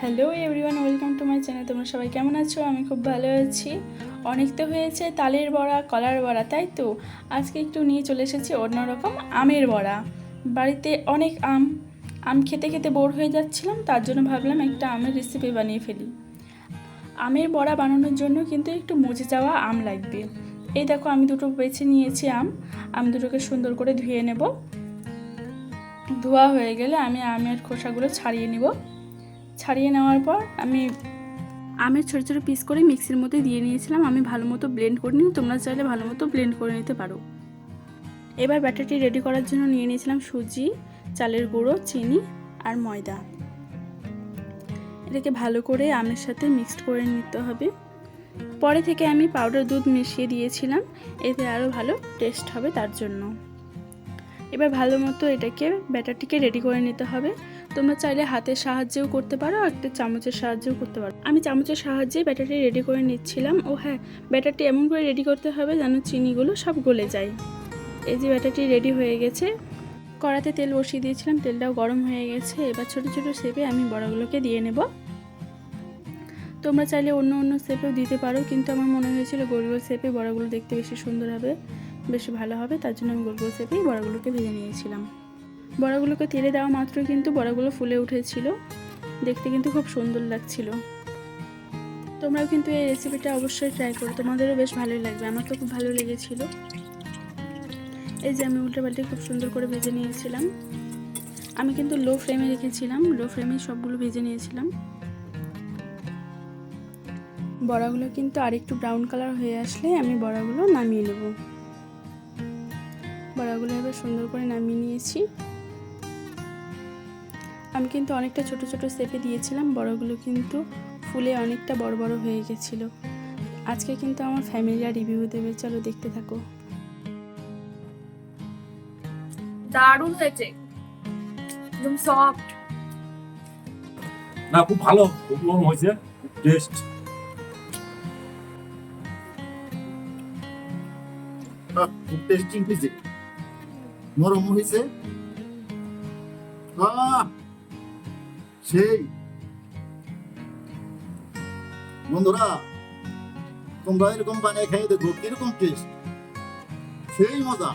Hello everyone, welcome to my channel. তোমরা সবাই কেমন আছো? আমি খুব ভালো আছি। অনেক তো হয়েছে, তালের বড়া, কলার বড়া, তাই তো? আজকে একটু নিয়ে চলে এসেছি অন্যরকম আমের বড়া। বাড়িতে অনেক আম আম খেতে খেতে বোর হয়ে যাচ্ছিলাম, তার জন্য ভাবলাম একটা আমের রেসিপি বানিয়ে ফেলি। আমের বড়া বানানোর জন্য কিন্তু একটু মজে যাওয়া আম লাগবে। এই দেখো, আমি দুটো বেছে নিয়েছি আম। আম দুটোকে সুন্দর করে ধুয়ে নেব। ধোয়া হয়ে গেলে আমি আমের খোসাগুলো ছাড়িয়ে নেব। ছাড়িয়ে নেওয়ার পর আমি আমের ছোটো ছোটো পিস করে মিক্সির মধ্যে দিয়ে নিয়েছিলাম। আমি ভালো মতো ব্লেন্ড করে নিই। তোমরা চাইলে ভালো মতো ব্লেন্ড করে নিতে পারো। এবার ব্যাটারটি রেডি করার জন্য নিয়ে নিয়েছিলাম সুজি, চালের গুঁড়ো, চিনি আর ময়দা। এটাকে ভালো করে আমের সাথে মিক্সড করে নিতে হবে। পরে থেকে আমি পাউডার দুধ মিশিয়ে দিয়েছিলাম। এতে আরও ভালো টেস্ট হবে তার জন্য। এবার ভালো মতো এটাকে ব্যাটারটিকে রেডি করে নিতে হবে। তোমরা চাইলে হাতের সাহায্যেও করতে পারো একটা চামচের সাহায্যেও করতে পারো। আমি চামচের সাহায্যে ব্যাটারটি রেডি করে নিচ্ছিলাম। ও হ্যাঁ ব্যাটারটি এমন করে রেডি করতে হবে যেন চিনিগুলো সব গলে যায়। এই যে ব্যাটারটি রেডি হয়ে গেছে। কড়াতে তেল বসিয়ে দিয়েছিলাম, তেলটাও গরম হয়ে গেছে। এবার ছোটো ছোটো শেপে আমি বড়াগুলোকে দিয়ে নেব। তোমরা চাইলে অন্য অন্য শেপেও দিতে পারো, কিন্তু আমার মনে হয়েছিল গোল গোল শেপে বড়াগুলো দেখতে বেশি সুন্দর হবে, বেশি ভালো হবে। তার জন্য আমি গোল গোল শেপেই বড়াগুলোকে ভেজে নিয়েছিলাম। বড়াগুলোকে তেলে দেওয়া মাত্রই কিন্তু বড়াগুলো ফুলে উঠেছিল। দেখতে কিন্তু খুব সুন্দর লাগছিল। তোমরাও কিন্তু এই রেসিপিটা অবশ্যই ট্রাই করো। তোমাদেরও বেশ ভালোই লাগবে। আমার তো খুব ভালো লেগেছিল। এই যে আমি উল্টে পাল্টে খুব সুন্দর করে ভেজে নিয়েছিলাম। আমি কিন্তু লো ফ্লেমে রেখেছিলাম। লো ফ্লেমে সবগুলো ভেজে নিয়েছিলাম। বড়াগুলো কিন্তু আরেকটু ব্রাউন কালার হয়ে আসলে আমি বড়াগুলো নামিয়ে নেব। বড়াগুলো এবার সুন্দর করে নামিয়ে নিয়েছি। আমি কিন্তু অনেকটা ছোট ছোট শেপে দিয়েছিলাম বড়গুলো কিন্তু ফুলে অনেকটা বড় বড় হয়ে গেছিল। আজকে কিন্তু আমার ফ্যামিলিরা রিভিউ দেবে চলো দেখতে থাকো। দারুণ হয়েছে। একদম সফট না খুব ভালো। খুব নরম হয়েছে। টেস্ট খুব টেস্টি হয়েছে। নরম হয়েছে। আহ, সেই। বন্ধুরা তোমরা এরকম বানিয়ে খাইয়ে দেখো কীরকম টেস্ট সেই মজা।